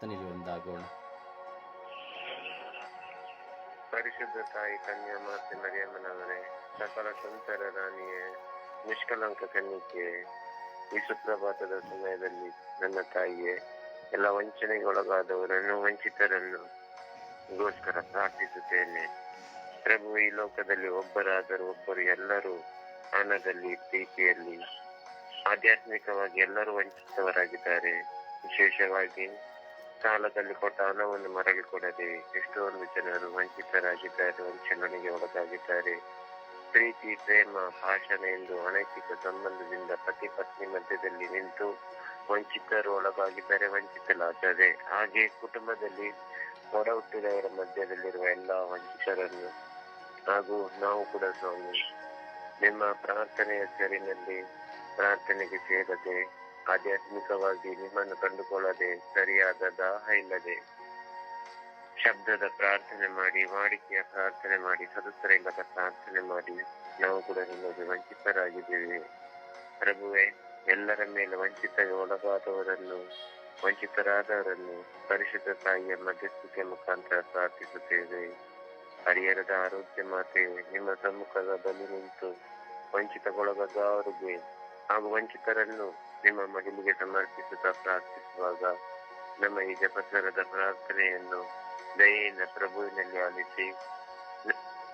ತನಿಗೆ ಒಂದಾಗೋಣ. ಪರಿಶುದ್ಧ ತಾಯಿ, ಕನ್ಯಾ ಮಾತೆ ಮರಿಯಮ್ಮನವರೇ ಸಕಲ ಸಂತರ ರಾಣಿಯ, ನಿಷ್ಕಲಂಕ ಕನ್ನಿಕೆ ಈ ಸುಪ್ರಭಾತದ ಸಮಯದಲ್ಲಿ ನನ್ನ ತಾಯಿಯೇ, ಎಲ್ಲ ವಂಚನೆಗೆ ಒಳಗಾದವರನ್ನು ವಂಚಿತರನ್ನು ಗೋಸ್ಕರ ಪ್ರಾರ್ಥಿಸುತ್ತೇನೆ. ಪ್ರಭು, ಈ ಲೋಕದಲ್ಲಿ ಒಬ್ಬರಾದರೂ ಒಬ್ಬರು ಎಲ್ಲರೂ ಹಣದಲ್ಲಿ ಪ್ರೀತಿಯಲ್ಲಿ, ಆಧ್ಯಾತ್ಮಿಕವಾಗಿ ಎಲ್ಲರೂ ವಂಚಿತವರಾಗಿದ್ದಾರೆ. ವಿಶೇಷವಾಗಿ ಸಾಲದಲ್ಲಿ ಕೊಟ್ಟ ಹಣವನ್ನು ಮರಳಿ ಕೊಡದೆ ಎಷ್ಟೊಂದು ಜನರು ವಂಚಿತರಾಗಿದ್ದಾರೆ, ವಂಚನೆಗೆ ಒಳಗಾಗಿದ್ದಾರೆ. ಪ್ರೀತಿ, ಪ್ರೇಮ, ಭಾಷಣ ಎಂದು ಅನೈತಿಕ ಸಂಬಂಧದಿಂದ ಪತಿ ಪತ್ನಿ ಮಧ್ಯದಲ್ಲಿ ನಿಂತು ವಂಚಿತರು ಒಳಗಾಗಿದ್ದಾರೆ ವಂಚಿತಲಾಗ್ತದೆ ಹಾಗೆ ಕುಟುಂಬದಲ್ಲಿ ಹೊರ ಹುಟ್ಟಿದವರ ಮಧ್ಯದಲ್ಲಿರುವ ಎಲ್ಲ ವಂಚಿತರನ್ನು ಹಾಗೂ ನಾವು ಕೂಡ ಸ್ವಾಮಿ, ನಿಮ್ಮ ಪ್ರಾರ್ಥನೆಯ ಹೆಸರಿನಲ್ಲಿ ಪ್ರಾರ್ಥನೆಗೆ ಸೇರದೆ ಆಧ್ಯಾತ್ಮಿಕವಾಗಿ ನಿಮ್ಮನ್ನು ಕಂಡುಕೊಳ್ಳದೆ ಸರಿಯಾದ ದಾಹ ಇಲ್ಲದೆ ಶಬ್ದದ ಪ್ರಾರ್ಥನೆ ಮಾಡಿ, ವಾಡಿಕೆಯ ಪ್ರಾರ್ಥನೆ ಮಾಡಿ ಸದಸ್ಯರಿಲ್ಲದ ಪ್ರಾರ್ಥನೆ ಮಾಡಿ, ನಾವು ಕೂಡ ನಿಮಗೆ ವಂಚಿತರಾಗಿದ್ದೇವೆ. ಪ್ರಭುವೆ, ಎಲ್ಲರ ಮೇಲೆ ವಂಚಿತ ಒಳಗಾದವರನ್ನು, ವಂಚಿತರಾದವರನ್ನು ಪರಿಶುದ್ಧ ತಾಯಿಯ ಮಧ್ಯಸ್ಥಿಕೆ ಮುಖಾಂತರ ಪ್ರಾರ್ಥಿಸುತ್ತೇವೆ. ಹರಿಹರದ ಆರೋಗ್ಯ ಮಾತೆ, ನಿಮ್ಮ ಸಮ್ಮುಖದ ಬಲಿ ನಿಂತು ವಂಚಿತಗೊಳಗಾದವರಿಗೆ ಹಾಗೂ ವಂಚಿತರನ್ನು ನಿಮ್ಮ ಮಡಿಲಿಗೆ ಸಮರ್ಪಿಸುತ್ತಾ ಪ್ರಾರ್ಥಿಸುವಾಗ ನಮ್ಮ ಈ ಜಪಸ್ವರದ ಪ್ರಾರ್ಥನೆಯನ್ನು ದಯೆಯಿಂದ ಪ್ರಭುವಿನಲ್ಲಿ ಆಲಿಸಿ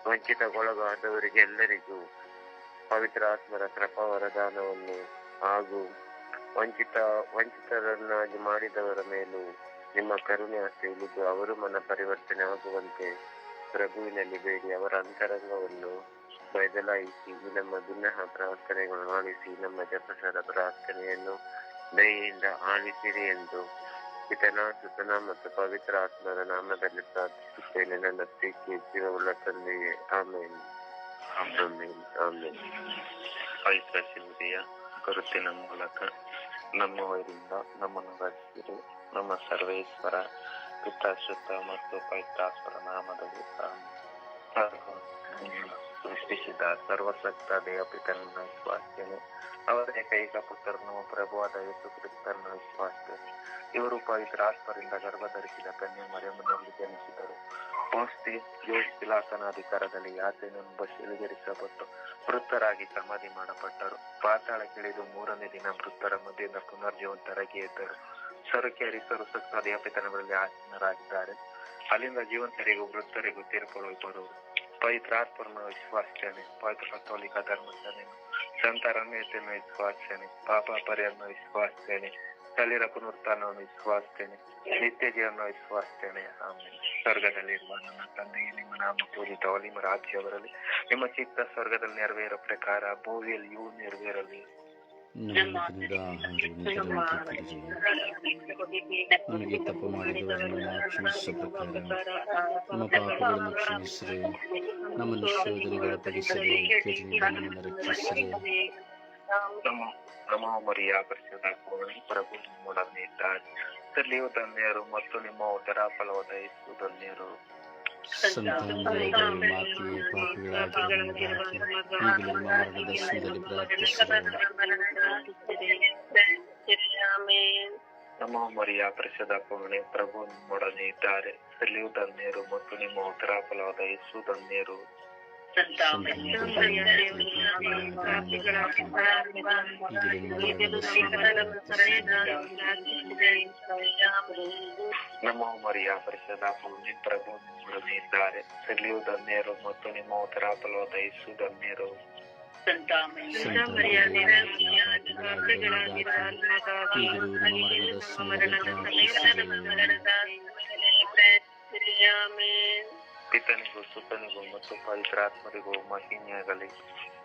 ವಂಚಿತಗೊಳಗಾದವರಿಗೆಲ್ಲರಿಗೂ ಪವಿತ್ರ ಆತ್ಮರ ಕೃಪಾ ವರದಾನವನ್ನು ಹಾಗೂ ವಂಚಿತ, ವಂಚಿತರನ್ನಾಗಿ ಮಾಡಿದವರ ಮೇಲೂ ನಿಮ್ಮ ಕರುಣೆ ಆಸ್ತಿ ಇಳಿದು ಅವರು ಮನ ಪರಿವರ್ತನೆ ಆಗುವಂತೆ ಪ್ರಭುವಿನಲ್ಲಿ ಬೇಡಿ. ಅವರ ಅಂತರಂಗವನ್ನು ಬದಲಾಯಿಸಿ ನಮ್ಮ ಭಿನ್ನಹ ಪ್ರಾರ್ಥನೆಗಳನ್ನು ಆಲಿಸಿ ನಮ್ಮ ಜಪಸರ ಪ್ರಾರ್ಥನೆಯನ್ನು ದಯೆಯಿಂದ ಆಲಿಸಿರಿ ಎಂದು ಪಿತನ, ಸುತನ ಮತ್ತು ಪವಿತ್ರ ಆತ್ಮದ ನಾಮದಲ್ಲಿ ಪ್ರಾರ್ಥಿಸುತ್ತೇನೆ. ನನ್ನ ಪ್ರೀತಿ ಜೀವವುಳ್ಳ ತಂದೆಯೇ. ಆಮೇಲೆ ಆಮೇಲೆ ಆಮೇಲೆ ಪವಿತ್ರ ಶಿಲ್ಪೆಯ ಗುರುತಿನ ಮೂಲಕ ನಮ್ಮವರಿಂದ ನಮ್ಮನ್ನು ರಚಿಸಿರಿ ನಮ್ಮ ಸರ್ವೇಶ್ವರ, ಪಿತಾಶ್ರುತ ಮತ್ತು ಪವಿತ್ರಾಸ್ವರ ನಾಮದಲ್ಲಿ ಆಮೆನ್. ಸೃಷ್ಟಿಸಿದ ಸರ್ವಸಕ್ತ ದೇವಪಿತನನ್ನು ಸ್ವಾಸ್ಥ್ಯನು. ಅವರ ಏಕೈಕ ಪುತ್ರನು, ಪ್ರಭುವಾದ ಯೇಸು ಕ್ರಿಸ್ತನ ಸ್ವಾಸ್ಥ್ಯನು. ಇವರು ಪವಿತ್ರಾತ್ಮರಿಂದ ಗರ್ಭಧರಿಸಿದ ಕನ್ಯೆ ಮರೆಮನೆಯಲ್ಲಿ ಜನಿಸಿದರು. ಪೌಷ್ಟಿ ಯೋಗಿಲಾಸನ ಅಧಿಕಾರದಲ್ಲಿ ಯಾತನೆಂಬ ಶಿಲುಗರಿಸಲ್ಪಟ್ಟು ಮೃತರಾಗಿ ಸಮಾಧಿ ಮಾಡಪಟ್ಟರು ಪಾತಾಳಕ್ಕಿಳಿದು ಮೂರನೇ ದಿನ ಮೃತರ ಮಧ್ಯದಿಂದ ಪುನರ್ಜೀವಂತರಾಗಿ ಎದ್ದರು. ಸರಕೇರಿ ಹರಿಸರು ಸತ್ತ ದೇವಪಿತನಗಳಲ್ಲಿ ಆಸೀನರಾಗಿದ್ದಾರೆ. ಅಲ್ಲಿಂದ ಜೀವಂತರಿಗೂ ಮೃತರಿಗೂ ತೀರ್ಪು ವಿಶ್ವಾಸನೆ ಪವಿತ್ರ ಕಥೋಲಿಕ ಧರ್ಮಸ್ಥಾನ ಸಂತರ ಅನ್ಯತೆಯನ್ನು ವಿಶ್ವಾಸಿಸ್ತೇನೆ ಪಾಪ ಪರಿಯನ್ನು ವಿಶ್ವಾಸಿಸ್ತೇನೆ ಶರೀರ ಪುನರುತ್ಥಾನವನ್ನು ವಿಶ್ವಾಸ್ತೇನೆ ನಿತ್ಯ ಜೀವನ ವಿಶ್ವಾಸ್ತೇನೆ ಆಮೇಲೆ ಸ್ವರ್ಗದಲ್ಲಿರುವ ನನ್ನ ತಂದೆಗೆ ನಿಮ್ಮ ನಾಮ ಪೂಜಿತ ನಿಮ್ಮ ರಾಜ್ಯವರಲ್ಲಿ ನಿಮ್ಮ ಚಿತ್ತ ಸ್ವರ್ಗದಲ್ಲಿ ನೆರವೇರೋ ಪ್ರಕಾರ ಭೂಮಿಯಲ್ಲಿಯೂ ನೆರವೇರಲಿ ನಮ್ಮ ದಿನದ ಆಹಾರವನ್ನು ತರಬೇತಿ ನಮಗೆ ತಪ್ಪು ಮಾಡಿದವರನ್ನು ಕ್ಷಮಿಸುವ ಪ್ರಕಾರ ನಮ್ಮ ಪಾಪಗಳನ್ನು ಕ್ಷಮಿಸಿರಿ ನಮ್ಮನ್ನು ಶೋಧನೆಗೆ ಒಳಪಡಿಸಿರಿ ಕೆಟ್ಟನಿಂದ ನಮ್ಮನ್ನು ರಕ್ಷಿಸಿರಿ ನಮ್ಮ ನಮ್ಮ ಮರಿಯ ಪರಿಶುದ್ಧ ಪೂರ್ಣಿ ಪ್ರಭು ನಿಮ್ಮೊಡನೆ ಇದ್ದಾರೆ ಸಲ್ಲಿಯು ಧನ್ಯರು ಮತ್ತು ನಿಮ್ಮ ಉದರ ಫಲವಾದ ಯೇಸು ಧನ್ಯರು ಸಂತಾನದಲ್ಲಿ ಮಾತೆಯೇ ಪಾಪಿಗಳಾದ ನಮಗಾಗಿ ಈಗಲೂ ನಮ್ಮ ಮರಣದ ದರ್ಶನದಲ್ಲಿ ಪ್ರಾರ್ಥಿಸಿರಿ ನಮ್ಮ ಮರಿಯ ಪರಿಶುದ್ಧ ಪೂರ್ಣಿ ಪ್ರಭು ನಿಮ್ಮೊಡನೆ ಇದ್ದಾರೆ ಸಲ್ಲಿಯು ಧನ್ಯರು ಮತ್ತು ನಿಮ್ಮ ಉದರ ಫಲವಾದ ಯೇಸು ಧನ್ಯರು Namo Maria, preseda con il prabhu dare, se liu dal nero motoni motrapalo da Isu dal nero. Santa Maria, Vera Maria, Pregala di Rana da Vila, Marana da Samira, Marana da Amen. पिता ने गुस्सों पर गुमत तो पवित्र आत्मा रे गो महीने गले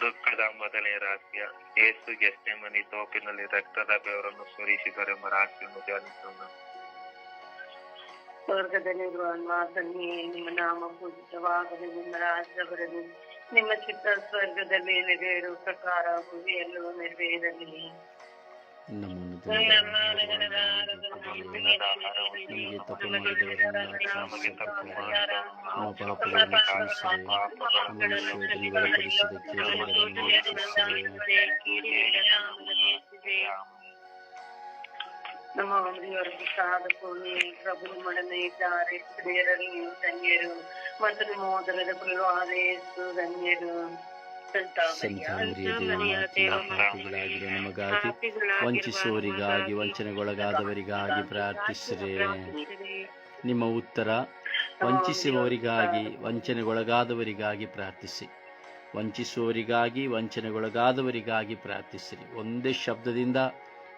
ದುಃಖದ ಮೊದಲನೇ ರಾತ್ರಿಯ ಯೇಸು ಗೆಸ್ಟೆಮನಿ ತೋಪಿನಲ್ಲಿ ರಕ್ತದ ಬೆವರನ್ನು ಸುರಿಸಿದರೆಂಬ ರಾತ್ರಿಯನ್ನು ಧ್ಯಾನಿಸೋಣ. ಸ್ವರ್ಗದಲ್ಲಿರುವ ಮಾತನ್ನೇ ನಿಮ್ಮ ನಾಮ ಪೂಜಿತವಾಗಲಿ ನಿಮ್ಮ ರಾಜ್ಯ ಬರಲಿ ನಿಮ್ಮ ಚಿತ್ತ ಸ್ವರ್ಗದಲ್ಲಿ ನೆರವೇರುವ ಪ್ರಕಾರ ಭೂಮಿಯಲ್ಲೂ ನೆರವೇರಲಿ. ನಮ್ಮ ಪಾಪಗಳನ್ನು ಕ್ಷಮಿಸಿರಿ ನಮ್ಮನ್ನು ಶೋಧನೆಗೆ ಒಳಪಡಿಸಿದ ಕೇಳಿದವರನ್ನು ರಕ್ಷಿಸಿರಿ ನಮ್ಮ ದೇವರ ಪ್ರಸಾದ ಪೂರ್ಣಿ ಪ್ರಭು ನಿಮ್ಮೊಡನೆ ಇದ್ದಾರೆ ಸ್ತ್ರೀಯರಲ್ಲಿ ನೀವು ಧನ್ಯರು ಮತ್ತು ನಿಮ್ಮ ಓದರದ ಫಲವಾದ ಯೇಸು ಧನ್ಯರು ಸಂತಾಮರಿಯ ಪಾಪಿಗಳಾಗಿರೋ ನಮಗಾಗಿ ವಂಚಿಸುವವರಿಗಾಗಿ ವಂಚನೆಗೊಳಗಾದವರಿಗಾಗಿ ಪ್ರಾರ್ಥಿಸಿರಿ. ನಿಮ್ಮ ಉತ್ತರ ವಂಚಿಸುವವರಿಗಾಗಿ ವಂಚನೆಗೊಳಗಾದವರಿಗಾಗಿ ಪ್ರಾರ್ಥಿಸಿ. ವಂಚಿಸುವವರಿಗಾಗಿ ವಂಚನೆಗೊಳಗಾದವರಿಗಾಗಿ ಪ್ರಾರ್ಥಿಸಿರಿ. ಒಂದೇ ಶಬ್ದದಿಂದ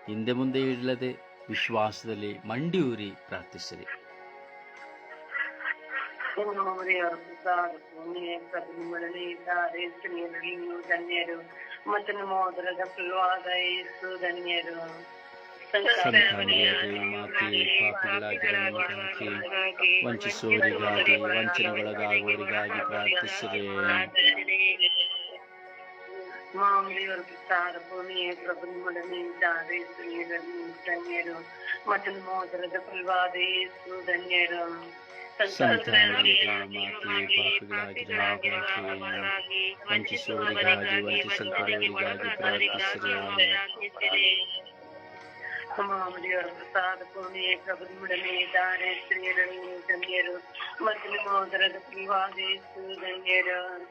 ಹಿಂದೆ ಮುಂದೆ ಇಲ್ಲದೆ ವಿಶ್ವಾಸದಲ್ಲಿ ಮಂಡಿಯೂರಿ ಪ್ರಾರ್ಥಿಸಿರಿ. ಮತ್ತು ನಿಮ್ಮ ಓದರದ ಫಲವಾದ ಯೇಸು ಧನ್ಯರು ಸಂತಾಮರಿಯ ಮಾತೆ ಪಾಪಿಗಳಾಗಿರೋ ನಮಗಾಗಿ ವಂಚಿಸುವವರಿಗಾಗಿ ವಂಚನೆಗೊಳಗಾಗುವವರಿಗಾಗಿ ಪ್ರಾರ್ಥಿಸಿರಿ ಮಾಮೂಲಿಯವರು ಪ್ರಸಾದ ಭೂಮಿಯೇ ಪ್ರಭು ನಿಮ್ಮೊಡನೆ ಇದ್ದಾರೆ ಸ್ತ್ರೀಯರಲ್ಲಿ ನೀವು ಧನ್ಯರು ಮತ್ತು ನಿಮ್ಮ ಓದರದ ಫಲವಾದ ಯೇಸು ಧನ್ಯರು ಸಂತಾಮರಿಯ ಮಾತೆ ಪಾಪಿಗಳಾಗಿರೋ ನಮಗಾಗಿ ವಂಚಿಸುವವರಿಗಾಗಿ ವಂಚಿಸಲ್ಪಡುವವರಿಗಾಗಿ ಪ್ರಾರ್ಥಿಸಿರಿ ಮಾಮೂಲಿಯವರ ಪ್ರಸಾದ ಭೂಮಿಯೇ ಪ್ರಭು ನಿಮ್ಮೊಡನೆ ಇದ್ದಾರೆ ಸ್ತ್ರೀಯರಲ್ಲಿ ನೀವು ಧನ್ಯರು ಮತ್ತು ನಿಮ್ಮ ಓದರದ ಫಲವಾದ ಯೇಸು ಧನ್ಯರು പ്രസാദ പുണ്യ പ്രഭുവിടെ ദാരിദ്ര്യരും ധന്യരും മധ്യമോദര പ്രിവാദേശു ധന്യരും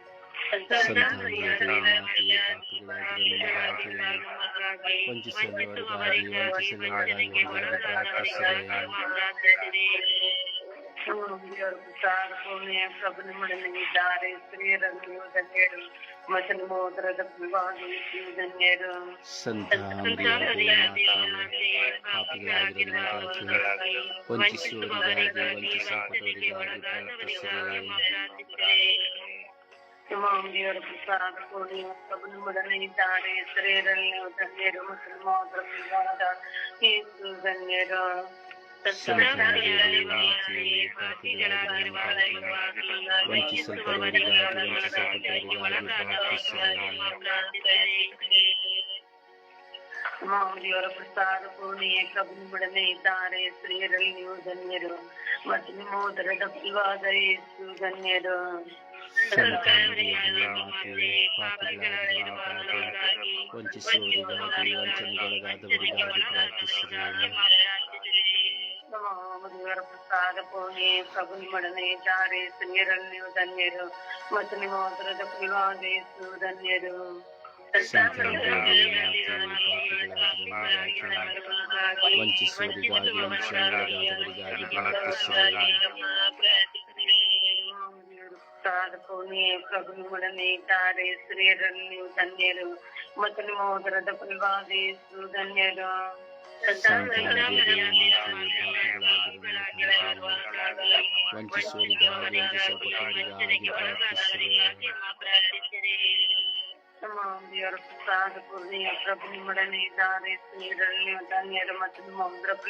വഞ്ചിച്ചു ಪ್ರಭು ನಿಮ್ಮೊಡನೆ ಇದ್ದಾರೆ ಸ್ತ್ರೀಯರಲ್ಲಿ ನೀವು ಧನ್ಯರು ಮತ್ತು ನಿಮ್ಮ ಓದರದ ಫಲವಾದ ಯೇಸು ಧನ್ಯರು ಸಂತಾಮರಿಯ ಮಾತೆ ಪಾಪಿಗಳಾಗಿರೋ ನಮಗಾಗಿ ವಂಚಿಸುವವರಿಗಾಗಿ ವಂಚಿಸಲ್ಪಡುವವರಿಗಾಗಿ ಪ್ರಾರ್ಥಿಸಿರಿ ಮಾಮೂಲಿಯವರ ಪ್ರಸಾದ ಕೋಣಿ ಪ್ರಭು ನಿಮ್ಮೊಡನೆ ಇದ್ದಾರೆ ಸ್ತ್ರೀಯರಲ್ಲಿ ನೀವು ಧನ್ಯರು ಮತ್ತು ನಿಮ್ಮ ಓದರ ಫಲವಾದ ಯೇಸು ಧನ್ಯರು ಸಂತಾಮರಿಯ ಮಾತೆ ಪಾಪಿಗಳಾಗಿರೋ ನಮಗಾಗಿ ವಂಚಿಸಲ್ಪಡುವವರಿಗಾಗಿ ವಂಚಿಸಲ್ಪಟ್ಟವರಿಗಾಗಿ ಪ್ರಾರ್ಥಿಸಿರಿ ಮಾಮೂಲಿಯವರ ಪ್ರಸಾದ ಪೂರ್ಣಿಯೇ ಪ್ರಭು ನಿಮ್ಮೊಡನೆ ಇದ್ದಾರೆ ಸ್ತ್ರೀಯರಲ್ಲಿ ನೀವು ಧನ್ಯರು ಮತ್ತು ನಿಮ್ಮ ಉದರದ ಫಲವಾದ ಯೇಸು ಧನ್ಯರು ಸಂತಾಮರಿಯ ಮಾತೆ ಪಾಪಿಗಳಾಗಿರೋ ನಮಗಾಗಿ ವಂಚಿಸುವವರಿಗಾಗಿ ವಂಚನೆಗೊಳಗಾದವರಿಗಾಗಿ ಪ್ರಾರ್ಥಿಸಿರಿ ಮಾಮೂಲಿಯವರ ಪ್ರಸಾದ ಪೂರ್ಣಿಯೇ ಪ್ರಭು ನಿಮ್ಮೊಡನೆ ಇದ್ದಾರೆ ಸ್ತ್ರೀಯರಲ್ಲಿ ನೀವು ಧನ್ಯರು ಮತ್ತು ನಿಮ್ಮ ಉದರದ ಫಲವಾದ ಯೇಸು ಧನ್ಯರು ಸಂತಾಮರಿಯ ಮಾತೆ ಪಾಪಿಗಳಾಗಿರೋ ನಮಗಾಗಿ ವಂಚಿಸುವವರಿಗಾಗಿ ವಂಚನೆಗೊಳಗಾದವರಿಗಾಗಿ ಪ್ರಾರ್ಥಿಸಿರಿ ಪ್ರಸಾದ ಪೂರ್ಣಿಯೇ ಪ್ರಭು ನಿಮ್ಮೊಡನೆ ಇದ್ದಾರೆ ಸ್ತ್ರೀಯರಲ್ಲಿ ನೀವು ಧನ್ಯರು ಮತ್ತು ನಿಮ್ಮ ಉದರದ ಫಲವಾದ ಯೇಸು ಧನ್ಯರು వంటి సోరిగా వంటి సోపకరిగా ప్రభుమడని ధన్యరు మతం ప్రభు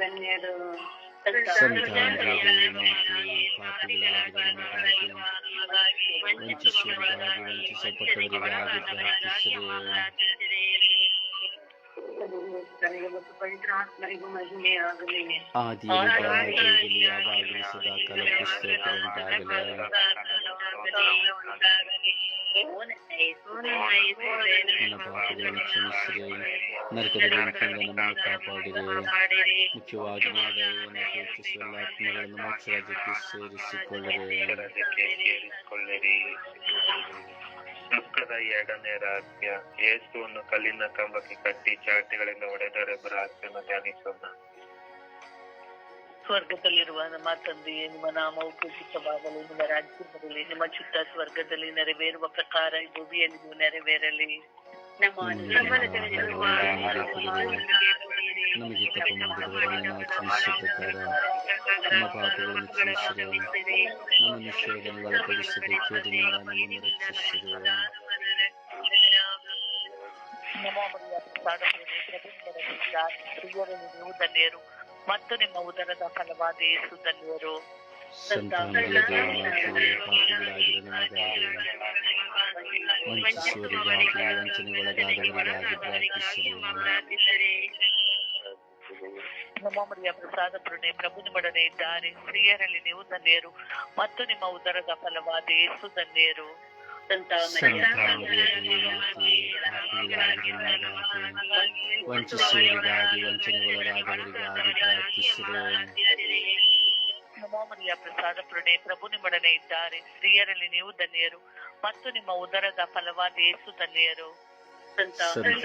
ధన్యరు మంచి సోపకరిగా వంటి సోపకరిగా ಸ್ತ್ರೀಯರಲ್ಲಿ ನೀವು ಧನ್ಯರು ಮತ್ತು ನಿಮ್ಮ ಉದರ ಫಲವಾದ ಯೇಸು ಧನ್ಯರು ಸಂತಾಮರಿಯ ಮಾತೆ ಪಾಪಿಗಳಾಗಿರೋ ನಮಗಾಗಿ ವಂಚಿಸುವವರಿಗಾಗಿ ವಂಚಿಸಲ್ಪಟ್ಟವರಿಗಾಗಿ ಪ್ರಾರ್ಥಿಸಿರಿ ಕರ್ತನಿಗೆ ಮತ್ತು ಪವಿತ್ರ ಆತ್ಮರಿಗೂ ಮಹಿಮೆಯಾಗಲಿ ಆದಿಯಲ್ಲಿ ಯಾವಾಗಲೂ ಸದಾ ಕಾಲ ಪುಸ್ತಕ ಉಂಟಾಗಲಿ ನನ್ನ ಪಾಪಗಳನ್ನು ಕ್ಷಮಿಸಿರಿ ನರಕದ ಬೆಂಕಿಯಿಂದ ನಮ್ಮನ್ನು ಕಾಪಾಡಿರಿ ಮುಖ್ಯವಾಗಿ ನಾವೆಯನ್ನು ಪರೀಕ್ಷಿಸುವ ಆತ್ಮಗಳನ್ನು ಮೋಕ್ಷ ರಾಜ್ಯಕ್ಕೆ ಸೇರಿಸಿಕೊಳ್ಳಿರಿ ಸೇರಿಸಿಕೊಳ್ಳಿರಿ ದುಃಖದ ಎರಡನೇ ರಹಸ್ಯ ಯೇಸುವನ್ನು ಕಲ್ಲಿನ ಕಂಬಕ್ಕೆ ಕಟ್ಟಿ ಚಾಟಿಗಳಿಂದ ಹೊಡೆದರೆ ರಹಸ್ಯವನ್ನು ಧ್ಯಾನಿಸೋಣ. ಸ್ವರ್ಗದಲ್ಲಿರುವ ನಮ್ಮ ತಂದೆಯೇ ನಿಮ್ಮ ನಾಮವು ಪೂಜಿತವಾಗಲಿ ನಿಮ್ಮ ರಾಜ್ಯ ಬರಲಿ ನಿಮ್ಮ ಚಿತ್ತ ಸ್ವರ್ಗದಲ್ಲಿ ನೆರವೇರುವ ಪ್ರಕಾರ ಭೂಮಿಯಲ್ಲಿ ನೀವು ನೆರವೇರಲಿ. ನಮ್ಮ ನಮಗೆ ತಪ್ಪು ಮಾಡಿದವರನ್ನು ನಾವು ಕ್ಷಮಿಸಿದ ಪ್ರಕಾರ ನಮ್ಮ ಪಾಪಗಳನ್ನು ಕ್ಷಮಿಸಿರಿ ನಮ್ಮನ್ನು ಶೋಧನೆಗೆ ಒಳಪಡಿಸದೆ ಕೇಡಿನಿಂದ ನಮ್ಮನ್ನು ರಕ್ಷಿಸಿರಿ ಸ್ತ್ರೀಯರಲ್ಲಿ ನೀವು ಧನ್ಯರು ಮತ್ತು ನಿಮ್ಮ ಉದರದ ಫಲವಾದ ಯೇಸು ಧನ್ಯರು ಸಂತಾನದ ದೇವಮಾತೆ ಪಾಪಿಗಳಾಗಿರೋ ನಮಗಾಗಿ ವಂಚಿಸುವವರಿಗಾಗಿ ವಂಚನೆಗೊಳಗಾದವರಿಗಾಗಿ ಪ್ರಾರ್ಥಿಸಿರಿ ನಮ್ಮ ಮರಿಯ ಪ್ರಸಾದ ಪುರಣೆ ಪ್ರಭು ನಿಮ್ಮೊಡನೆ ಇದ್ದಾರೆ. ಸ್ತ್ರೀಯರಲ್ಲಿ ನೀವು ಧನ್ಯರು. ಮತ್ತು ನಿಮ್ಮ ಉದರದ ಫಲವಾದ ಯೇಸು ಧನ್ಯರು. ವಂಚಿಸುವವರಿಗಾಗಿ ವಂಚನೆಗೊಳಗಾದವರಿಗಾಗಿ ಪ್ರಸಾದ ಪುರಣೆ ಪ್ರಭು ನಿಮ್ಮೊಡನೆ ಇದ್ದಾರೆ. ಸ್ತ್ರೀಯರಲ್ಲಿ ನೀವು ಧನ್ಯರು. ಮತ್ತು ನಿಮ್ಮ ಉದರದ ಫಲವಾದ ಯೇಸು ಧನ್ಯರು. ಸಂತಾನದ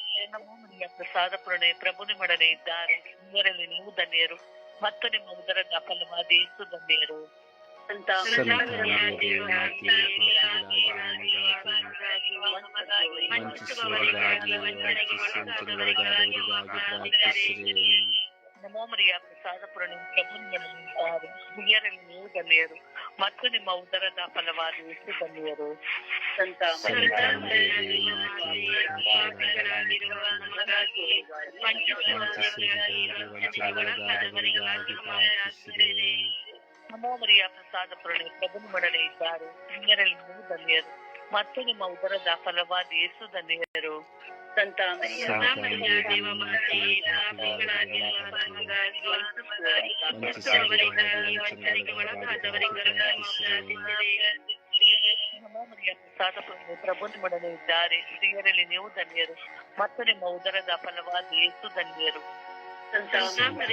ಮರಿಯ ಪ್ರಸಾದ ಪೂರ್ಣೆ ಪ್ರಭು ನಿಮ್ಮೊಡನೆ ಇದ್ದಾರೆ ಇವರಲ್ಲಿ ನೀವು ಧನ್ಯರು ಮತ್ತು ನಿಮ್ಮ ಉದರದ ಫಲವಾದ ಯೇಸು ಧನ್ಯರು ನಮೋ ಮರಿಯ ಪ್ರಸಾದ ಪುರಣೆ ಪ್ರಭು ನಿಮ್ಮೊಡನೆ ಇದ್ದಾರೆ ಹಿರಿಯರಲ್ಲಿ ನೀವು ಧನ್ಯರು ಮತ್ತು ನಿಮ್ಮ ಉದರದ ಫಲವಾದ ಯೇಸು ಧನ್ಯರು ಸಂತ ದೇವಮಾತೆ ಪಾಪಿಗಳಾಗಿರೋ ನಮಗಾಗಿ ವಂಚಿಸುವವರಿಗಾಗಿ ವಂಚನೆಗೊಳಗಾದವರಿಗಾಗಿ ಪ್ರಾರ್ಥಿಸಿರಿ ನಮೋ ಮರಿಯ ಪ್ರಸಾದ ಪುರಣೆ ಪ್ರಭು ನಿಮ್ಮೊಡನೆ ಇದ್ದಾರೆ. ಧನ್ಯರು ಮತ್ತು ನಿಮ್ಮ ಉದರದ ಫಲವಾದ ಯೇಸು ಧನ್ಯರು ಸಂತಾನದ ದೇವಮಾತೆ ಪಾಪಿಗಳಾಗಿರೋ ನಮಗಾಗಿ ವಂಚಿಸುವವರಿಗಾಗಿ ವಂಚನೆಗೊಳಗಾದವರಿಗಾಗಿ ಪ್ರಾರ್ಥಿಸಿರಿ ನಮೋ ಮರಿಯ ಪ್ರಸಾದ ಪುರಣೆ ಪ್ರಭು ನಿಮ್ಮೊಡನೆ ಇದ್ದಾರೆ ಸ್ತ್ರೀಯರಲ್ಲಿ ನೀವು ಧನ್ಯರು ಮತ್ತು ನಿಮ್ಮ ಉದರದ ಫಲವಾದ ಯೇಸು ಧನ್ಯರು ಸಂತಾನದ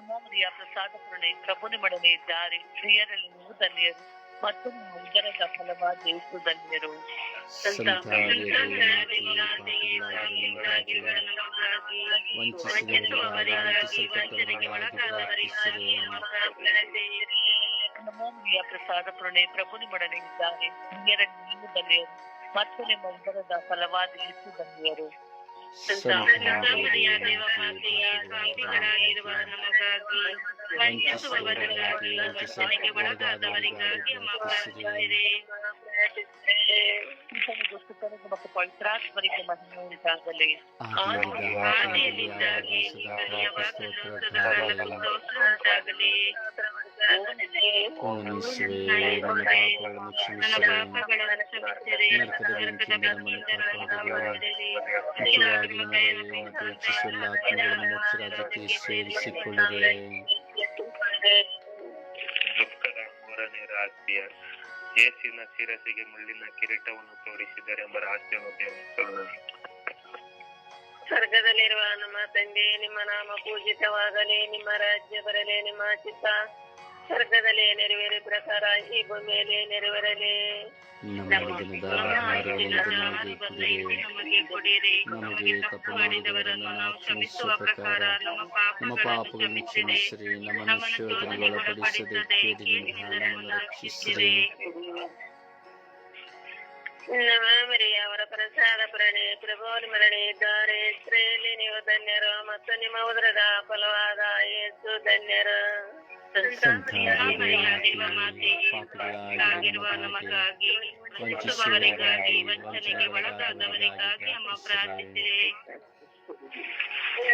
ದೇವಮಾತೆ ಪಾಪಿಗಳಾಗಿರೋ ನಮಗಾಗಿ ವಂಚಿಸುವವರಿಗಾಗಿ ವಂಚನೆಗೊಳಗಾದವರಿಗಾಗಿ ಪ್ರಾರ್ಥಿಸಿರಿ ನಮೋ ಮರಿಯ ಪ್ರಸಾದ ಪುರಣೆ ಪ್ರಭು ನಿಮ್ಮೊಡನೆ ಇದ್ದಾರೆ ಸ್ತ್ರೀಯರಲ್ಲಿ ನೀವು ಧನ್ಯರು ಮತ್ತು ಉದರದ ಫಲವಾದ ಯೇಸು ಧನ್ಯರು ನಮೋಮಿಯ ಪ್ರಸಾದ ಪುರಣೆ ಪ್ರಭು ನಿಮ್ಮೊಡನೆ ಇದ್ದಾರೆ ಸ್ತ್ರೀಯರಲ್ಲಿ ನೀವು ಧನ್ಯರು ಮತ್ತು ನಿಮ್ಮ ಉದರದ ಫಲವಾದ ಯೇಸು ಧನ್ಯರು ಸಂತಾನದ ದೇವಮಾತೆ ಪಾಪಿಗಳಾಗಿರುವ ನಮಗಾಗಿ ವಂಚಿಸುವವರಿಗಾಗಿ ವಂಚಿಸಲ್ಪಟ್ಟವರಿಗಾಗಿ ಪ್ರಾರ್ಥಿಸಿರಿ ಕೃಷ್ಣನಿಗೂ ಸುತ್ತನಿಗೂ ಮತ್ತು ಪವಿತ್ರಾತ್ಮರಿಗೆ ಮಹಿಮೆ ಉಂಟಾಗಲಿ ಆದಿಯಲ್ಲಿದ್ದಾಗಿ ಸದಾ ಸ್ತೋತ್ರಕ್ಕಾಗಲಿ ಓ ಯೇಸುವೇ ನನ್ನ ಪಾಪಗಳನ್ನು ಕ್ಷಮಿಸಿರಿ ನರಕದ ಬೆಂಕಿಯಿಂದ ನಮ್ಮನ್ನು ಕಾಪಾಡಿರಿ ಮುಖ್ಯವಾಗಿ ನಮಗೆ ಮತ್ತು ಹೆಚ್ಚಿಸುವ ಆತ್ಮಗಳನ್ನು ಮೋಕ್ಷ ರಾಜ್ಯಕ್ಕೆ ಸೇರಿಸಿಕೊಳ್ಳಿರಿ ದುಃಖದ ಮೂರನೇ ರಾಜ್ಯ ಯೇಸಿನ ಶಿರಸಿಗೆ ಮುಳ್ಳಿನ ಕಿರೀಟವನ್ನು ತೋರಿಸಿದರೆಂಬ ರಹಸ್ಯವನ್ನು ಧ್ಯಾನಿಸೋಣ ಸ್ವರ್ಗದಲ್ಲಿರುವ ನಮ್ಮ ತಂದೆ ನಿಮ್ಮ ನಾಮ ಪೂಜಿತವಾಗಲಿ ನಿಮ್ಮ ರಾಜ್ಯ ಬರಲಿ ನಿಮ್ಮ ಚಿತ್ತ ಸ್ವರ್ಗದಲ್ಲಿ ನೆರವೇರಿ ಪ್ರಕಾರ ಈ ಭೂಮಿಯಲ್ಲಿ ನೆರವೇರಲಿ. ನಮ್ಮ ನಮಗೆ ಕೊಡಿರಿ ನಮಗೆ ತಪ್ಪು ಮಾಡಿದವರನ್ನು ನಾವು ಕ್ಷಮಿಸುವ ಪ್ರಕಾರ ನಮ್ಮ ಪಾಪಗಳನ್ನು ಕ್ಷಮಿಸಿರಿ. ನಮ್ಮನ್ನು ಶೋಧನೆಗೆ ಒಳಪಡಿಸದೆ ಕೇಡಿನಿಂದ ರಕ್ಷಿಸಿರಿ. ಅವರ ಪ್ರಸಾದ ಪ್ರಣಿ ಪ್ರಭು ಮರಣಿ ಇದ್ದಾರೆ ಸ್ತ್ರೀಯಲ್ಲಿ ನೀವು ಧನ್ಯರು ಮತ್ತು ನಿಮ್ಮ ಉದರದ ಫಲವಾದ ಯೇಸು ಧನ್ಯರು. ಪಾಪಿಗಳಾಗಿರುವ ನಮಗಾಗಿ ವಂಚಿಸುವವರಿಗಾಗಿ ವಂಚನೆಗೆ ಒಳಗಾದವರಿಗಾಗಿ ಅಮ್ಮ ಪ್ರಾರ್ಥಿಸಿರಿ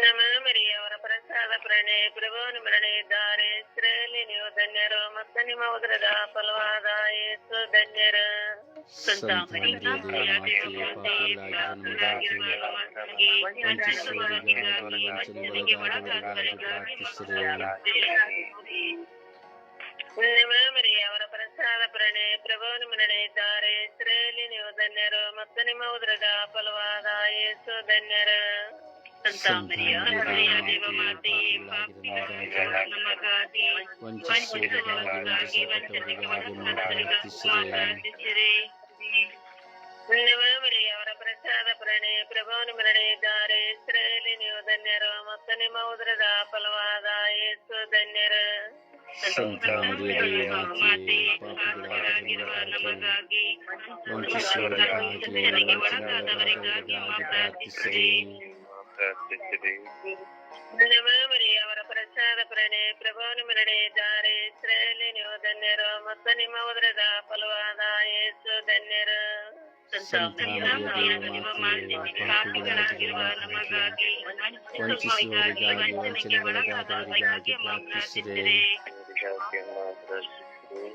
ನಮ್ಮ ಮರಿಯ ಅವರ ಪ್ರಸಾದ ಪ್ರಣೆ ಪ್ರಭು ಮರಣೆ ಇದ್ದಾರೆ ಸ್ತ್ರೀಯಲ್ಲಿ ನೀವು ಧನ್ಯರು ಮತ್ತು ನಿಮ್ಮ ಉದರದ ಫಲವಾದ ಯೇಸು ಧನ್ಯರು ವಂಚನೆಗೆ ಒಳಗಾದವರಿಗಾಗಿ ಪ್ರಾರ್ಥಿಸಿರಿ ನಿಮ್ಮ ಮರಿಯ ಅವರ ಪ್ರಸಾದ ಪ್ರಣೆ ಪ್ರಭು ಮರಣೆ ಇದ್ದಾರೆ ಸ್ತ್ರೀಯಲ್ಲಿ ನೀವು ಧನ್ಯರು ಮತ್ತು ನಿಮ್ಮ ಉದರದ ಫಲವಾದ ಯೇಸು ಧನ್ಯರು ವಂಚಿಸುವವರಿಗಾಗಿ ವಂಚಿಸಲ್ಪಟ್ಟವರಿಗಾಗಿ ಪ್ರಾರ್ಥಿಸಿರಿ ನಮ್ಮ ಮರಿಯ ಅವರ ಪ್ರಸಾದ ಪ್ರಣೆ ಪ್ರಭು ಮರಣೆ ಇದ್ದಾರೆ ಸ್ತ್ರೀಯಲ್ಲಿ ನೀವು ಧನ್ಯರು ಮತ್ತು ನಿಮ್ಮ ಉದರದ ಫಲವಾದ ಯೇಸು ಧನ್ಯರು ನಮ್ಮ ಮರಿಯ ಅವರ ಪ್ರಸಾದ ಪ್ರಣೆ ಪ್ರಭು ಮರಣೆ ಇದ್ದಾರೆ ಸ್ತ್ರೀಯಲ್ಲಿ ನೀವು ಧನ್ಯರು ಮತ್ತು ನಿಮ್ಮ ಉದರದ ಫಲವಾದ ಯೇಸು ಧನ್ಯರು ವಂಚಿಸುವವರಿಗಾಗಿ ವಂಚನೆಗೊಳಗಾದವರಿಗಾಗಿ ಪ್ರಾರ್ಥಿಸಿರಿ ನವಮರಿ ಅವರ ಪ್ರಸಾದ ಪ್ರಣೆ ಪ್ರಭುವನ್ನು ಮೆರಳಿದ್ದಾರೆ ಇಸ್ರೇಲಿ ನೀವು ಧನ್ಯರು ಮತ್ತು ನಿಮ್ಮ ಉದರದ ಫಲವಾದ ಯೇಸು ಧನ್ಯರು ಸಂತ ಮರಿಯದೇ ಮಾತೆ ಪಾಪಿಗಳಾಗಿರುವ ನಮಗಾಗಿ ವಂಚಿಸುವವರಿಗಾಗಿ ವಂಚನೆಗೊಳಗಾದವರಿಗಾಗಿ ಪ್ರಾರ್ಥಿಸಿರಿ ಪ್ರಾರ್ಥಿಸಿರಿ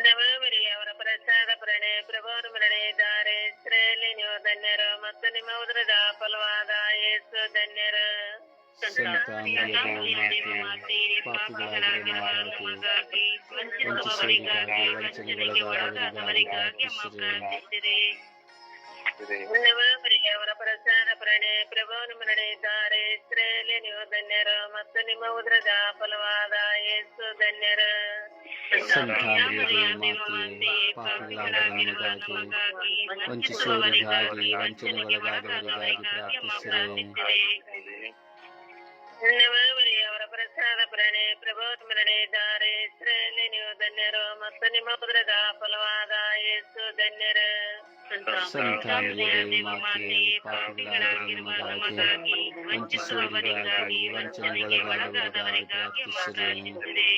ನವಮರಿ ಅವರ ಪ್ರಸಾದ ಪ್ರಣೆ ಪ್ರಭುವನ್ನು ಮೆರಳಿದ್ದಾರೆ ಇಸ್ರೇಲಿ ನೀವು ಧನ್ಯರು ಮತ್ತು ನಿಮ್ಮ ಉದರದ ಫಲವಾದ ಯೇಸು ಧನ್ಯರು ಸಂತ ಮರಿಯದೇ ಮಾತೆ ಪಾಪಿಗಳಾಗಿರುವ ನಮಗಾಗಿ ವಂಚಿಸುವವರಿಗಾಗಿ ವಂಚನೆಗೊಳಗಾದವರಿಗಾಗಿ ಪ್ರಾರ್ಥಿಸಿರಿ ಅವರಿಗಾಗಿ ನಾವು ಪ್ರಾರ್ಥಿಸಿರಿ ನವಮರಿ ಅವರ ಪ್ರಸಾದ ಪ್ರಣೆ ಪ್ರಭುವನ್ನು ಮೆರಳಿದ್ದಾರೆ ಇಸ್ರೇಲಿ ನೀವು ಧನ್ಯರು ಮತ್ತು ನಿಮ್ಮ ಉದರದ ಫಲವಾದ ಯೇಸು ಧನ್ಯರು ಸಂತ ಮರಿಯದೇ ಮಾತೆ ಪಾಪಿಗಳಾಗಿರುವ ನಮಗಾಗಿ ವಂಚಿಸುವವರಿಗಾಗಿ ವಂಚನೆಗೊಳಗಾದವರಿಗಾಗಿ ಪ್ರಾರ್ಥಿಸಿರಿ ನವಮರಿ ಅವರ ಪ್ರಸಾದ ಪ್ರಣೆ ಮರಣೆ ದಾರೆ ಇಸ್ರೇಲಿ ನೀವು ಧನ್ಯರು ಮತ್ತು ನಿಮ್ಮ ಉದರದ ಫಲವಾದ ಯೇಸು ಧನ್ಯರು. ನಮಗಾಗಿ ವಂಚಿಸುವವರಿಗಾಗಿ ವಂಚನೆಗೊಳಗಾದವರಿಗಾಗಿ ಪ್ರಾರ್ಥಿಸಿರಿ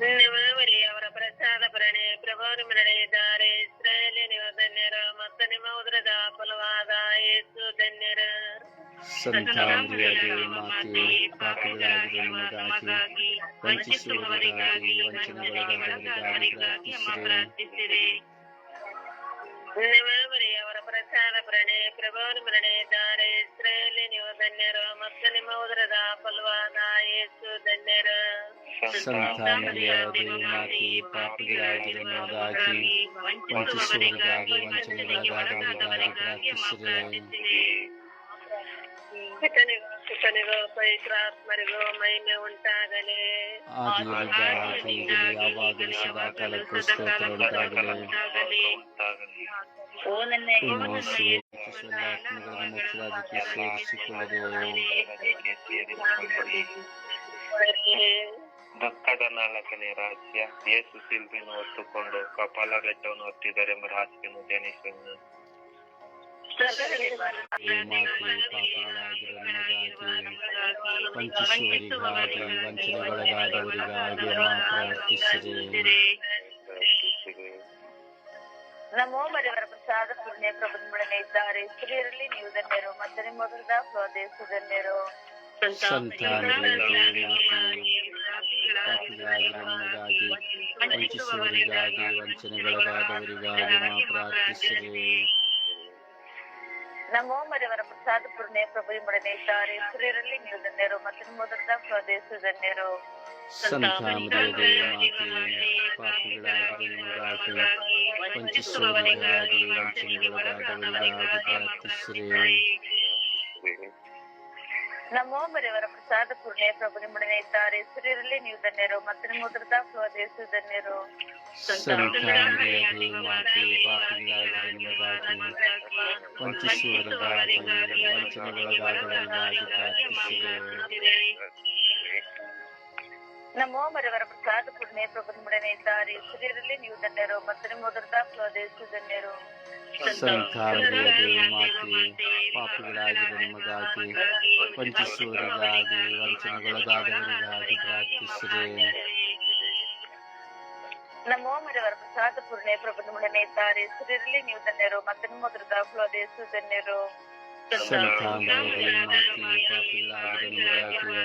ನವಮರಿ ಅವರ ಪ್ರಸಾದ ಪ್ರಣೆ ಪ್ರಭಾವ ನಡೆಯಿದ್ದಾರೆ ಇಸ್ರೇಲಿ ನೀವು ಧನ್ಯರು ಮತ್ತು ನಿಮ್ಮ ಉದರದ ಫಲವಾದ ಯೇಸು ಧನ್ಯರು. ನಮಗಾಗಿ ವಂಚಿಸುವವರಿಗಾಗಿ ನಿಮ್ಮ ಪ್ರಾರ್ಥಿಸಿರಿ ಪ್ರಣೆ ಪ್ರಭುವನ್ನು ಮೆರಳಿದ್ದಾರೆ ಇಸ್ರೇಲಿ ನೀವು ಧನ್ಯರು, ಮತ್ತು ನಿಮ್ಮ ಉದರದ ಫಲವಾದ ಯೇಸು ಧನ್ಯರು. ಸಂತ ಮರಿಯದೇ ಮಾತೆ ಪಾಪಿಗಳಾಗಿರುವ ನಮಗಾಗಿ ವಂಚಿಸುವವರಿಗಾಗಿ ವಂಚನೆಗೊಳಗಾದವರಿಗಾಗಿ ಪ್ರಾರ್ಥಿಸಿರಿ ಪಿತನಿಗೂ ಸುತನಿಗೂ ಪವಿತ್ರಾತ್ಮರಿಗೂ ಮಹಿಮೆ ಉಂಟಾಗಲಿ ಆದಿಯಲ್ಲಿದ್ದ ಹಾಗೆ ಯಾವಾಗಲೂ ಸದಾ ಕಾಲಕ್ಕೂ ಸ್ತೋತ್ರ ಉಂಟಾಗಲಿ ಓ ನನ್ನ ಪುಣ್ಯವಾಸಿ ಆತ್ಮಗಳನ್ನು ಮೋಕ್ಷರಾಜ್ಯಕ್ಕೆ ಸೇರಿಸಿಕೊಳ್ಳದೆ ದುಃಖದ ನಾಲ್ಕನೇ ರಹಸ್ಯ ಯೇಸು ಸಿಲ್ಬಿನ ಹೊತ್ತುಕೊಂಡು ಕಪಾಲಗಟ್ಟವನ್ನು ಹೊತ್ತಿದರೆಂಬ ರಹಸ್ಯವನ್ನು ಧ್ಯಾನಿಸೋಣ ಮಾತೆ ಪಾಪಿಗಳಾಗಿರುವ ನಮಗಾಗಿ ವಂಚಿಸುವವರಿಗಾಗಿ ವಂಚನೆಗೊಳಗಾದವರಿಗಾಗಿ ಪ್ರಾರ್ಥಿಸಿರಿ ನಮೋ ಮರಿಯವರ ಪ್ರಸಾದ ಪುಣ್ಯ ಪ್ರಬಂಧನೆ ಇದ್ದಾರೆ ಸ್ತ್ರೀಯರಲ್ಲಿ ನೀವು ಧನ್ಯರು ಮತ್ತೆ ನಿಮ್ಮ ಸ್ವದೇಶ ಧನ್ಯರು ವಂಚಿಸುವವರಿಗಾಗಿ ವಂಚನೆಗೊಳಗಾದವರಿಗಾಗಿ ಅಮ್ಮ ಪ್ರಾರ್ಥಿಸಿರಿ ನಮೋ ಮರಿಯವರ ಪ್ರಸಾದ ಪುಣ್ಯ ಪ್ರಬಂಧನೆ ಇದ್ದಾರೆ ಸ್ತ್ರೀಯರಲ್ಲಿ ನೀವು ಧನ್ಯರು ಮತ್ತು ನಿಮ್ಮ ಉದರದ ಸ್ವದೇಶ ಧನ್ಯರು ಸಂತ ಮರಿಯದೇ ಮಾತೆ ಪಾಪಿಗಳಾಗಿರುವ ನಮಗಾಗಿ ವಂಚಿಸುವವರಿಗಾಗಿ ವಂಚನೆಗೊಳಗಾದವರಿಗಾಗಿ ಪ್ರಾರ್ಥಿಸಿರಿ ನಮೋ ಮರಿಯವರ ಪ್ರಸಾದ ಪುಣ್ಯ ಪ್ರಬಂಧನೆ ಇದ್ದಾರೆ ಸ್ತ್ರೀಯರಲ್ಲಿ ನೀವು ಧನ್ಯರು ಮತ್ತು ನಿಮ್ಮ ಉದರದ ಸ್ವದೇಶ ಧನ್ಯರು ಸಂತ ಮರಿಯದೇ ಮಾತೆ ಪಾಪಿಗಳಾಗಿರುವ ನಮಗಾಗಿ ವಂಚಿಸುವವರಿಗಾಗಿ ವಂಚನೆಗೊಳಗಾದವರಿಗಾಗಿ ಪ್ರಾರ್ಥಿಸಿರಿ ನಮೋ ಮರಿಯವರ ಪ್ರಸಾದ ಪುಣ್ಯ ಪ್ರಬಂಧನೆ ಇದ್ದಾರೆ ಸ್ತ್ರೀಯರಲ್ಲಿ ನೀವು ಧನ್ಯರು ಮತ್ತು ನಿಮ್ಮ ಉದರದ ಸ್ವದೇಶ ಧನ್ಯರು ಸಂತ ಮರಿಯದೇ ಮಾತೆ ಪಾಪಿಗಳಾಗಿರುವ ನಮಗಾಗಿ ವಂಚಿಸುವವರಿಗಾಗಿ ವಂಚನೆಗೊಳಗಾದವರಿಗಾಗಿ ಪ್ರಾರ್ಥಿಸಿರಿ ನಮೋ ಮರಿಯವರ ಪ್ರಸಾದ ಪೂರ್ಣೆ ಪ್ರಬಂಧನೆ ಇದ್ದಾರೆ ಸ್ತ್ರೀಯರಲ್ಲಿ ನೀವು ಧನ್ಯರು ಮತ್ತು ನಿಮ್ಮ ಉದರದ ಸ್ವದೇಶ ಧನ್ಯರು ಪಾಪಿಗಳಾಗಿರುವ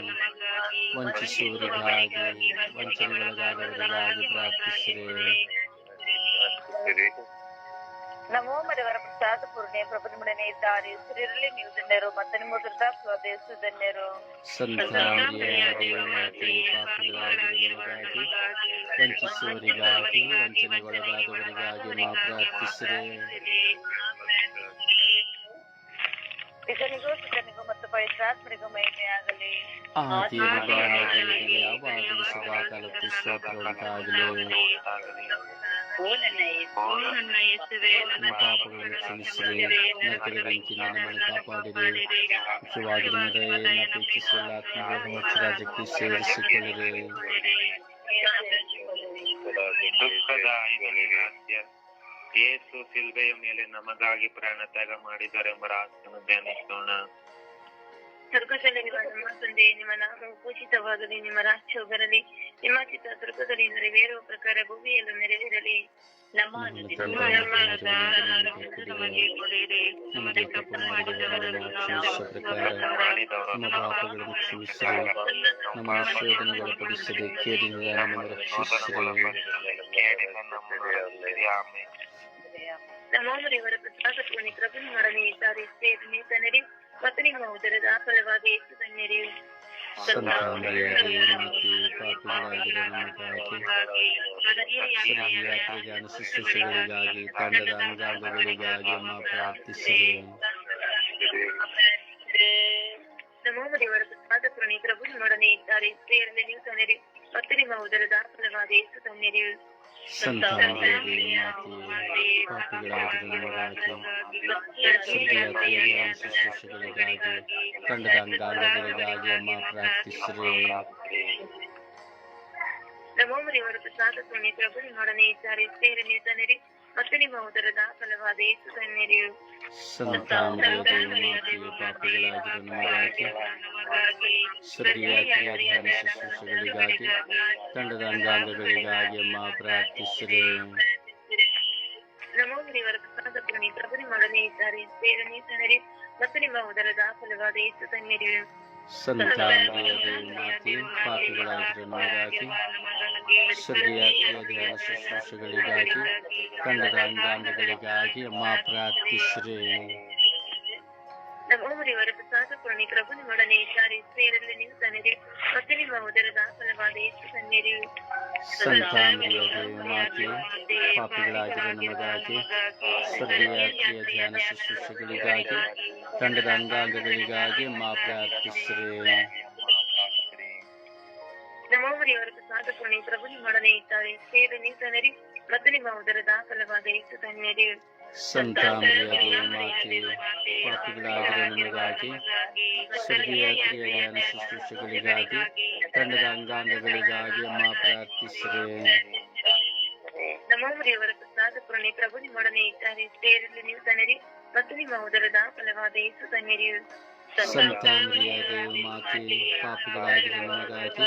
ವಂಚನೆಗೊಳಗಾದವರಿಗಾಗಿ ಮರಿಯವರ ಪ್ರಸಾದ ಪೂರ್ಣೆ ಪ್ರಭುಮಡನೆ ಇದ್ದಾರೆ. ಶ್ರೀರಲಿ ನೀವು ಧನ್ಯರು ಮತ್ತೆ ನಿಮ್ಮ ಉದರದ ಸ್ವದೇಶ ಧನ್ಯರು. ವಂಚಿಸುವವರಿಗಾಗಿ ವಂಚನೆಗೊಳಗಾದವರಿಗಾಗಿ ಪ್ರಾರ್ಥಿಸಿರಿ ಪಿತನಿಗೂ ಸುತನಿಗೂ ಮತ್ತು ಪವಿತ್ರಾತ್ಮರಿಗೂ ಯಾವಾಗಲೂ ಪಾಪಗಳನ್ನು ಕ್ಷಮಿಸಿರಿ. ನರಕದ ನಮ್ಮನ್ನು ಕಾಪಾಡಿರಿ. ಮುಖ್ಯವಾಗಿ ರಾಜ್ಯಕ್ಕೆ ಸೇರಿಸಿಕೊಳ್ಳಿರಿ. ದುಃಖದ ಯೇಸು ಸಿಲ್ವೆಯ ಮೇಲೆ ನಮಗಾಗಿ ಪ್ರಾಣ ತ್ಯಾಗ ಮಾಡಿದರೆಂಬ ರಹಸ್ಯವನ್ನು ಧ್ಯಾನಿಸೋಣ. ಸ್ವರ್ಗದಲ್ಲಿರುವ ನಮ್ಮ ತಂದೆ ನಿಮ್ಮ ನಾಮ ಪೂಜಿತವಾಗಲಿ ನಿಮ್ಮ ರಾಜ್ಯ ಬರಲಿ ನಿಮ್ಮ ಚಿತ್ತ ಸ್ವರ್ಗದಲ್ಲಿ ನೆರವೇರುವ ಪ್ರಕಾರ ಭೂಮಿಯಲ್ಲೂ ನೆರವೇರಲಿ ನಮ್ಮ ನಮ್ಮ ನಮ್ಮ ಶೋಧನೆಗೊಳಪಡಿಸದೆ ಕೇಡಿನಿಂದ ನಮ್ಮನ್ನು ರಕ್ಷಿಸಿರಿ. ನಮ್ಮವರಿವರ ಪ್ರಭು ಮಾಡಲಿ ಸೇರಿ ತನರಿ ಮತ್ತು ನಿಮ್ಮ ಉದರದ ಫಲವಾದ ಯೇಸು ಧನ್ಯರಿ ಸಂತಾನರಿಯಾದ ನಮಗೆ ಪಾಪಿಗಳಾಗಿರೋ ನಮಗಾಗಿ ಸರಿಯಾದ ಜ್ಞಾನ ಶುಶ್ರೂಷೆಗಳಿಗಾಗಿ ತಂಡದ ಅನುದಾನಗಳಿಗಾಗಿ ಅಮ್ಮ ಪ್ರಾರ್ಥಿಸಿರಿ ನಮ್ಮವರಿವರ ಪ್ರಸಾದ ಪೂರ್ಣಿ ಪ್ರಭು ಮಾಡನೆ ಇದ್ದಾರೆ ಸೇರಿ ನೀವು ತನರಿ ಮತ್ತು ನಿಮ್ಮ ಉದರದ ಫಲವಾದ ಯೇಸು ಧನ್ಯರಿ ಸಂತಾನರಿಗೆ ಮಾತೆ ಪಾಪಿಗಳಾಗಿರೋ ನಮಗಾಗಿ ಸರಿಯಾದ ಜ್ಞಾನ ಶುಶ್ರೂಷೆಗಳಿಗಾಗಿ ತಂಡದ ಅಂಗಾಂಗಗಳಿಗಾಗಿ ಅಮ್ಮ ಪ್ರಾರ್ಥಿಸಿರಿ ನಮ್ಮವರಿವರ ಪ್ರಸಾದ ಪೂರ್ಣಿ ಪ್ರಭು ಮಾಡನೆ ಇದ್ದಾರೆ ಸೇರಿ ನೀವು ತನರಿ ಮತ್ತು ನಿಮ್ಮ ಉದರದ ಫಲವಾದ ಯೇಸು ಧನ್ಯರಿ ಸಂತಾನರಿಗೆ ಮಾತೆ ಪಾಪಿಗಳಾಗಿರೋ ನಮಗಾಗಿ ಸರಿಯಾದ ಧ್ಯಾನ ಶುಶ್ರೂಷೆಗಳಿಗಾಗಿ ತಂಡದ ಅಂಗಾಂಗಗಳಿಗಾಗಿ ಅಮ್ಮ ಪ್ರಾರ್ಥಿಸಿರಿ ನಮ್ಮವರಿವರ ಪ್ರಸಾದ ಪೂರ್ಣಿ ಪ್ರಭು ಮಾಡನೆ ಇದ್ದಾರೆ ಸೇರನೆ ತನರಿ ಮತ್ತು ನಿಮ್ಮ ಉದರದ ಫಲವಾದ ಯೇಸು ಧನ್ಯರಿ ಸಂತಾನರಿಗೆ ಮಾತೆ ಪಾಪಿಗಳಾಗಿರೋ ನಮಗಾಗಿ ಸರಿಯಾದ ಧ್ಯಾನ ಶುಶ್ರೂಷೆಗಳಿಗಾಗಿ ತಂಡದ ಅಂಗಾಂಗಗಳಿಗಾಗಿ ಅಮ್ಮ ಪ್ರಾರ್ಥಿಸಿರಿ ನಮ್ಮವರಿವರ ಪ್ರಸಾದ ಪೂರ್ಣಿ ಪ್ರಭು ನಿಮ್ಮೊಡನೆ ಇದ್ದಾರೆ ಸೇರಲು ನೀವು ತನರಿ ಮತ್ತು ನಿಮ್ಮ ಉದರದ ಫಲವಾದ ಯೇಸು ಧನ್ಯರಿ ಸಂತಾನರಿಗೆ ಮಾತೆ ನಮಗಾಗಿ ಸರಿಯಾದ ಧ್ಯಾನ ಶುಶ್ರೂಷೆಗಳಿಗಾಗಿ, ತಂಡದ ಅಂಗಾಂಗಗಳಿಗಾಗಿ ಮಾ ಪ್ರಾರ್ಥಿಸಿರಿ. ನಮ್ಮವರಿವರ ಪ್ರಸಾದ ಪೂರ್ಣಿ ಪ್ರಭು ನಿಮ್ಮೊಡನೆ ಇದ್ದಾರೆ. ಸೇರು ನಿಂತನರಿ ತನರಿ ಮತ್ತು ನಿಮ್ಮ ಉದರದ ಫಲವಾದ ಇಷ್ಟು ಧನ್ಯರಿ ಸಂತಾನರಿಗೆ ಮಾತೆ ಪಾಪಿಗಳಾಗಿರೋ ನಮಗಾಗಿ ಸರಿಯಾದ ಧ್ಯಾನ ಶುಶ್ರೂಷೆಗಳಿಗಾಗಿ ತಂಡದ ಅಂಗಾಂಗಗಳಿಗಾಗಿ ಅಮ್ಮ ಪ್ರಾರ್ಥಿಸಿರಿ ನಮ್ಮವರಿವರ ಪ್ರಸಾದ ಪೂರ್ಣಿ ಪ್ರಭು ನಿಮ್ಮೊಡನೆ ಇದ್ದಾರೆ ಸೇರಲು ನೀವು ತನರಿ ಮತ್ತು ನಿಮ್ಮ ಉದರದ ಫಲವಾದ ಯೇಸು ಧನ್ಯರಿ ಸಂತಾನರಿಗೆ ಮಾತೆ ಪಾಪಿಗಳಾಗಿರೋ ನಮಗಾಗಿ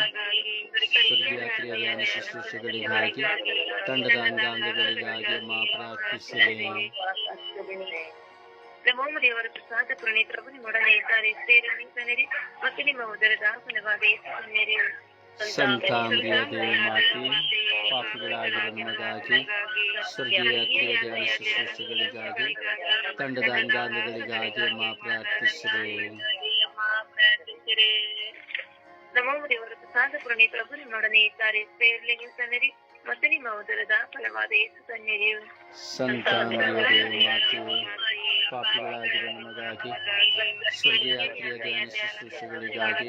ಸರಿಯಾದ ಧ್ಯಾನ ಶುಶ್ರೂಷೆಗಳಿಗಾಗಿ ತಂಡದ ಅಂಗಾಂಗಗಳಿಗಾಗಿ ಅಮ್ಮ ಪ್ರಾರ್ಥಿಸಿರಿ ನಮ್ಮವರಿವರ ಪ್ರಸಾದ ಪೂರ್ಣಿ ಪ್ರಭು ನಿಮ್ಮೊಡನೆ ಇದ್ದಾರೆ ಸೇರಲು ನೀವು ತನರಿ ಮತ್ತು ನಿಮ್ಮ ಉದರದ ಫಲವಾದ ಯೇಸು ಧನ್ಯರಿ ಸಂತಾನರಿಗೆ ಮಾತೆ ಪಾಪಿಗಳಾಗಿರೋ ನಮಗಾಗಿ ಸ್ವರ್ಗೀಯ ಧ್ಯಾನ ಶುಶ್ರೂಷೆಗಳಿಗಾಗಿ ತಂಡದ ಅಂಗಾಂಗಗಳಿಗಾಗಿ ಅಮ್ಮ ಪ್ರಾರ್ಥಿಸಿರಿ ನಮ್ಮವರಿವರ ಪ್ರಸಾದ ಪೂರ್ಣಿ ಪ್ರಭು ನಿಮ್ಮೊಡನೆ ಇದ್ದಾರೆ ಸೇರಲಿ ನೀವು ತನ್ನರಿ ಮತ್ತು ನಿಮ್ಮ ಉದರದ ಫಲವಾದ ಯೇಸು ಧನ್ಯರಿ ಸಂತಾನರಿಗೆ ಮಾತೆ ಪಾಪಿಗಳಾಗಿರೋ ನಮಗಾಗಿ ಸ್ವರ್ಗೀಯ ಧ್ಯಾನ ಶುಶ್ರೂಷೆಗಳಿಗಾಗಿ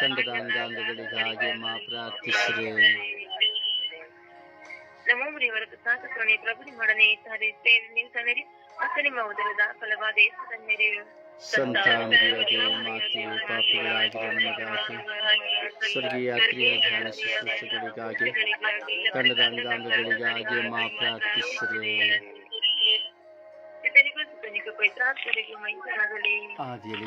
ತಂಡದ ಅಂಗಾಂಗಗಳಿಗಾಗಿ ಅಮ್ಮ ಪ್ರಾರ್ಥಿಸಿರಿ ನಮ್ಮವರಿವರ ಪ್ರಸಾದ ಪೂರ್ಣಿ ಪ್ರಭು ನಿಮ್ಮೊಡನೆ ಇದ್ದಾರೆ ಸೇರಲಿ ನೀವು ತನ್ನರಿ ಮತ್ತು ನಿಮ್ಮ ಉದರದ ಫಲವಾದ ಯೇಸು ಧನ್ಯರಿ ಸಂತಾನರಿಗೆ ಮಾತೆ ಪಾಪಿಗಳಾಗಿರೋ ನಮಗಾಗಿ ಸ್ವರ್ಗೀಯ ಧ್ಯಾನ ಶುಶ್ರೂಷೆಗಳಿಗಾಗಿ ತಂಡದ ಅಂಗಾಂಗಗಳಿಗಾಗಿ ಅಮ್ಮ ಪ್ರಾರ್ಥಿಸಿರಿ ಇತನಿಗೂ ആദ്യം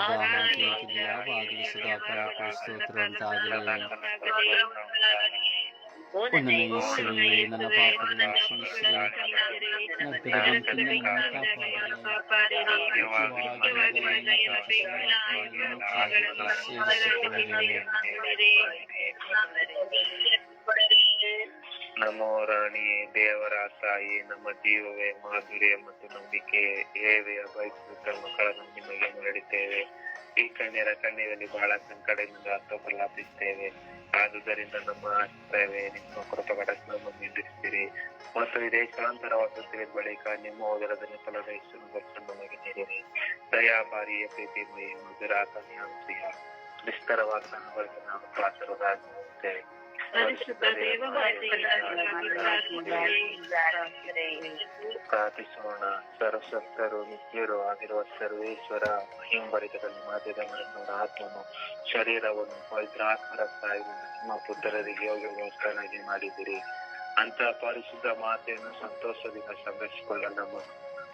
പുണ്യമേശ്വരയെ നല്ല പാപ്പകളെ ക്ഷമിക്കുക നർത്തകരും കുഞ്ഞുങ്ങളെ ನಮೋ ರಾಣಿಯೇ, ದೇವರ ತಾಯಿ, ನಮ್ಮ ಜೀವವೇ, ಮಾಧುರ್ಯ ಮತ್ತು ನಂಬಿಕೆ ಹೇವೆಯ ಬಯಸುತ್ತ ಮಕ್ಕಳನ್ನು ನಿಮಗೆ ಮರಳಿದ್ದೇವೆ. ಈ ಕಣ್ಣೀರ ಕಣ್ಣೀರಲ್ಲಿ ಬಹಳ ಸಂಕಟದಿಂದ ಪ್ರಲಾಪಿಸುತ್ತೇವೆ. ಆದುದರಿಂದ ನಮ್ಮ ಆಶ್ರಯವೇ, ನಿಮ್ಮ ಕೃಪಗಳ ನಮ್ಮನ್ನು ಮತ್ತು ಈ ದೇಶಾಂತರ ವಸತಿ ಬಳಿಕ ನಿಮ್ಮ ಓದರದಲ್ಲಿ ಫಲದೇಶವನ್ನು ಬರ್ಸನ್ನು ನಮಗೆ ನೀಡಿರಿ. ದಯಾಭಾರಿಯ, ಪ್ರೀತಿಮಯ ಮಧುರಾಕನ್ಯಾಂಸಿಯ ನಿಸ್ತರ ಅವರಿಗೆ ನಾವು ಪಾತ್ರರಾಗುವಂತೆ ಪರಿಶುದ್ಧ ಪ್ರಾರ್ಥಿಸೋಣ. ಸರ್ವಸತ್ತರು ನಿತ್ಯರು ಆಗಿರುವ ಸರ್ವೇಶ್ವರ ಹಿಂಬರಿತದಲ್ಲಿ ಮಾತೆದ ಮನಸ್ಸು ಆತ್ಮನು ಶರೀರವನ್ನು ಪವಿತ್ರ ಆತ್ಮರ ನಿಮ್ಮ ಪುತ್ರರಿಗೆ ಯೋಗ್ಯ ವ್ಯವಸ್ಥಾನಾಗಿ ಮಾಡಿದಿರಿ ಅಂತ ಪರಿಶುದ್ಧ ಮಾತೆಯನ್ನು ಸಂತೋಷದಿಂದ ಸಂರಕ್ಷಿಕೊಳ್ಳ ನಮ್ಮ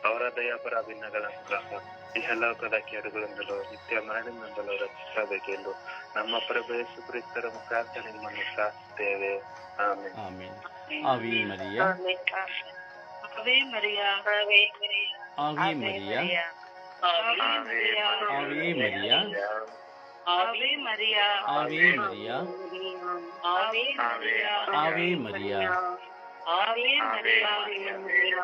ಅವರ ದಯಾಪರ ಭಿನ್ನಗಳ ಮೂಲಕ ಇಹಲೋಕದ ಕೆಡುಗಳಿಂದಲೂ ನಿತ್ಯ ಮರಣದಿಂದಲೂ ರಕ್ಷಿಸಬೇಕೆಂದು ನಮ್ಮ ಪ್ರಭು ಯೇಸು ಕ್ರಿಸ್ತರ ಮುಖಾಂತರ ನಿಮ್ಮನ್ನು ಪ್ರಾರ್ಥಿಸುತ್ತೇವೆ ಆಮೇಲೆ ಆಮೇನ್ ಆವಿ ಮರಿಯ ಅವೇ ಮರಿಯ ಆವಿ ಮರಿಯ ಆವಿ ಮರಿಯ ಅವೇ ಮರಿಯ ಆವಿ ಮರಿಯ ಅವೇ ಮರಿಯ ಆವಿ ಮರಿಯ ಅವೇ ಮರಿಯ